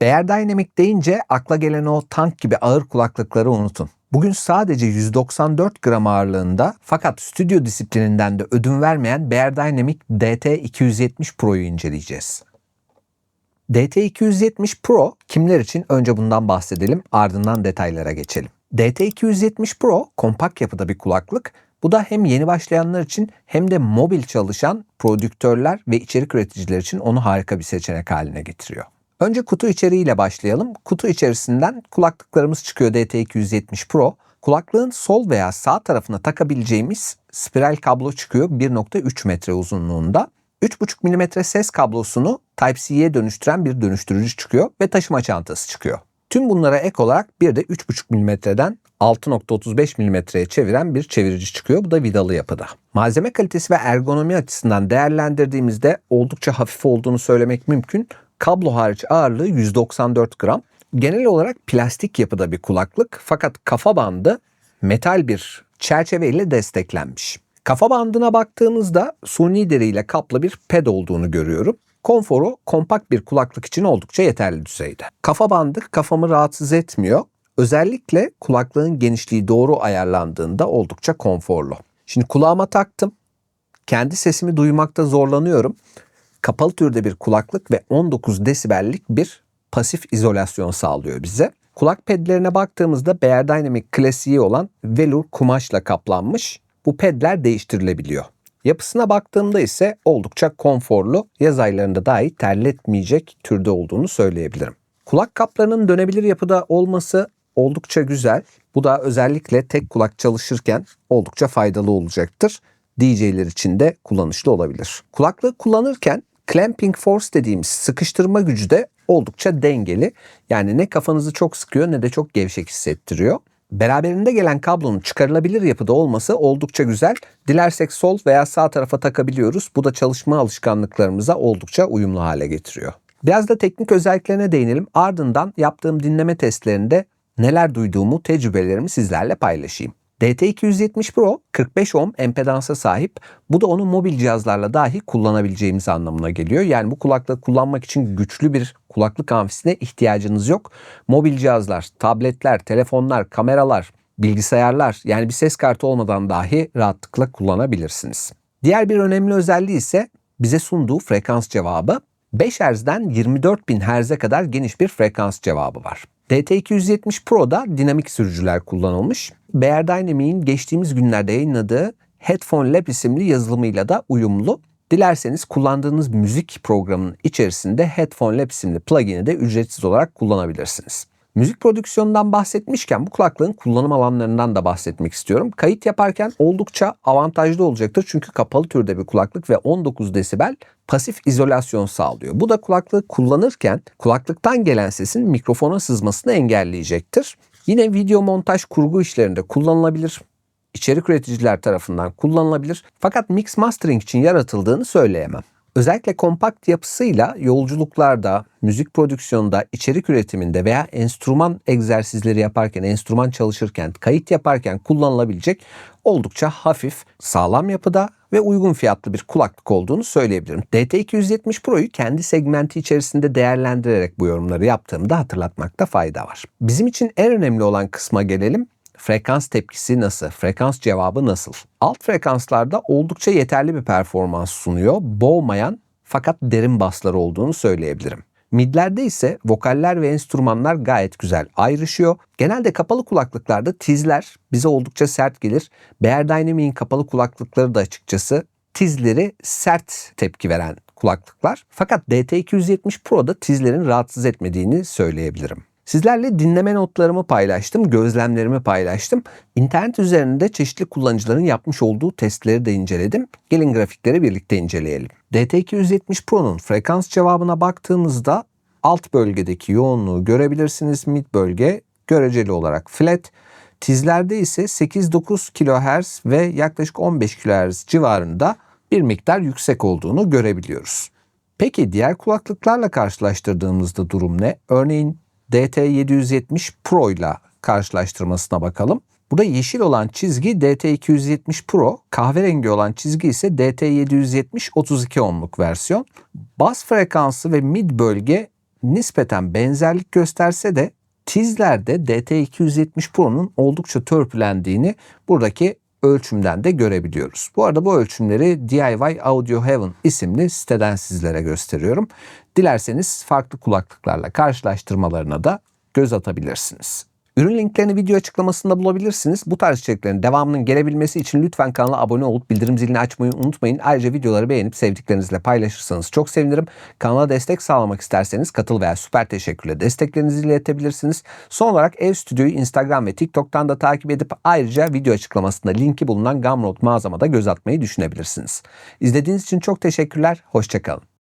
Bear Dynamic deyince akla gelen o tank gibi ağır kulaklıkları unutun. Bugün sadece 194 gram ağırlığında fakat stüdyo disiplininden de ödün vermeyen Bear Dynamic DT270 Pro'yu inceleyeceğiz. DT270 Pro kimler için? Önce bundan bahsedelim ardından detaylara geçelim. DT270 Pro kompakt yapıda bir kulaklık. Bu da hem yeni başlayanlar için hem de mobil çalışan prodüktörler ve içerik üreticiler için onu harika bir seçenek haline getiriyor. Önce kutu içeriğiyle başlayalım. Kutu içerisinden kulaklıklarımız çıkıyor DT270 Pro. Kulaklığın sol veya sağ tarafına takabileceğimiz spiral kablo çıkıyor 1.3 metre uzunluğunda. 3.5 mm ses kablosunu Type-C'ye dönüştüren bir dönüştürücü çıkıyor ve taşıma çantası çıkıyor. Tüm bunlara ek olarak bir de 3.5 mm'den 6.35 mm'ye çeviren bir çevirici çıkıyor. Bu da vidalı yapıda. Malzeme kalitesi ve ergonomi açısından değerlendirdiğimizde oldukça hafif olduğunu söylemek mümkün. Kablo hariç ağırlığı 194 gram. Genel olarak plastik yapıda bir kulaklık fakat kafa bandı metal bir çerçeve ile desteklenmiş. Kafa bandına baktığımızda suni deriyle kaplı bir ped olduğunu görüyorum. Konforu kompakt bir kulaklık için oldukça yeterli düzeyde. Kafa bandı kafamı rahatsız etmiyor. Özellikle kulaklığın genişliği doğru ayarlandığında oldukça konforlu. Şimdi kulağıma taktım. Kendi sesimi duymakta zorlanıyorum. Kapalı türde bir kulaklık ve 19 desibellik bir pasif izolasyon sağlıyor bize. Kulak pedlerine baktığımızda Bear Dynamic klasiği olan velur kumaşla kaplanmış. Bu pedler değiştirilebiliyor. Yapısına baktığımda ise oldukça konforlu, yaz aylarında dahi terletmeyecek türde olduğunu söyleyebilirim. Kulak kaplarının dönebilir yapıda olması oldukça güzel. Bu da özellikle tek kulak çalışırken oldukça faydalı olacaktır. DJ'ler için de kullanışlı olabilir. Kulaklığı kullanırken clamping force dediğimiz sıkıştırma gücü de oldukça dengeli. Yani ne kafanızı çok sıkıyor ne de çok gevşek hissettiriyor. Beraberinde gelen kablonun çıkarılabilir yapıda olması oldukça güzel. Dilersek sol veya sağ tarafa takabiliyoruz. Bu da çalışma alışkanlıklarımıza oldukça uyumlu hale getiriyor. Biraz da teknik özelliklerine değinelim. Ardından yaptığım dinleme testlerinde neler duyduğumu, tecrübelerimi sizlerle paylaşayım. DT270 Pro 45 ohm empedansa sahip. Bu da onu mobil cihazlarla dahi kullanabileceğimiz anlamına geliyor. Yani bu kulaklığı kullanmak için güçlü bir kulaklık amfisine ihtiyacınız yok. Mobil cihazlar, tabletler, telefonlar, kameralar, bilgisayarlar yani bir ses kartı olmadan dahi rahatlıkla kullanabilirsiniz. Diğer bir önemli özelliği ise bize sunduğu frekans cevabı. 5 Hz'den 24.000 Hz'e kadar geniş bir frekans cevabı var. DT270 Pro'da dinamik sürücüler kullanılmış. Bear Dynamic'in geçtiğimiz günlerde yayınladığı Headphone Lab isimli yazılımıyla da uyumlu. Dilerseniz kullandığınız müzik programının içerisinde Headphone Lab isimli plugin'i de ücretsiz olarak kullanabilirsiniz. Müzik prodüksiyonundan bahsetmişken bu kulaklığın kullanım alanlarından da bahsetmek istiyorum. Kayıt yaparken oldukça avantajlı olacaktır çünkü kapalı türde bir kulaklık ve 19 desibel pasif izolasyon sağlıyor. Bu da kulaklığı kullanırken kulaklıktan gelen sesin mikrofona sızmasını engelleyecektir. Yine video montaj kurgu işlerinde kullanılabilir. İçerik üreticiler tarafından kullanılabilir. Fakat mix mastering için yaratıldığını söyleyemem. Özellikle kompakt yapısıyla yolculuklarda, müzik prodüksiyonunda, içerik üretiminde veya enstrüman egzersizleri yaparken, enstrüman çalışırken, kayıt yaparken kullanılabilecek oldukça hafif, sağlam yapıda ve uygun fiyatlı bir kulaklık olduğunu söyleyebilirim. DT270 Pro'yu kendi segmenti içerisinde değerlendirerek bu yorumları yaptığımda hatırlatmakta fayda var. Bizim için en önemli olan kısma gelelim. Frekans tepkisi nasıl? Frekans cevabı nasıl? Alt frekanslarda oldukça yeterli bir performans sunuyor. Boğmayan fakat derin basları olduğunu söyleyebilirim. Midlerde ise vokaller ve enstrümanlar gayet güzel ayrışıyor. Genelde kapalı kulaklıklarda tizler bize oldukça sert gelir. Bear Dynamic'in kapalı kulaklıkları da açıkçası tizleri sert tepki veren kulaklıklar. Fakat DT270 Pro'da tizlerin rahatsız etmediğini söyleyebilirim. Sizlerle dinleme notlarımı paylaştım, gözlemlerimi paylaştım. İnternet üzerinde çeşitli kullanıcıların yapmış olduğu testleri de inceledim. Gelin grafikleri birlikte inceleyelim. DT270 Pro'nun frekans cevabına baktığımızda alt bölgedeki yoğunluğu görebilirsiniz. Mid bölge göreceli olarak flat. Tizlerde ise 8-9 kHz ve yaklaşık 15 kHz civarında bir miktar yüksek olduğunu görebiliyoruz. Peki diğer kulaklıklarla karşılaştırdığımızda durum ne? Örneğin DT770 Pro ile karşılaştırmasına bakalım. Burada yeşil olan çizgi DT270 Pro, kahverengi olan çizgi ise DT770 32 ohmluk versiyon. Bas frekansı ve mid bölge nispeten benzerlik gösterse de tizlerde DT270 Pro'nun oldukça törpülendiğini buradaki ölçümden de görebiliyoruz. Bu arada bu ölçümleri DIY Audio Heaven isimli siteden sizlere gösteriyorum. Dilerseniz farklı kulaklıklarla karşılaştırmalarına da göz atabilirsiniz. Ürün linklerini video açıklamasında bulabilirsiniz. Bu tarz içeriklerin devamının gelebilmesi için lütfen kanala abone olup bildirim zilini açmayı unutmayın. Ayrıca videoları beğenip sevdiklerinizle paylaşırsanız çok sevinirim. Kanala destek sağlamak isterseniz katıl veya süper teşekkürle desteklerinizi iletebilirsiniz. Son olarak Ev Stüdyo'yu Instagram ve TikTok'tan da takip edip ayrıca video açıklamasında linki bulunan Gumroad mağazamada göz atmayı düşünebilirsiniz. İzlediğiniz için çok teşekkürler. Hoşçakalın.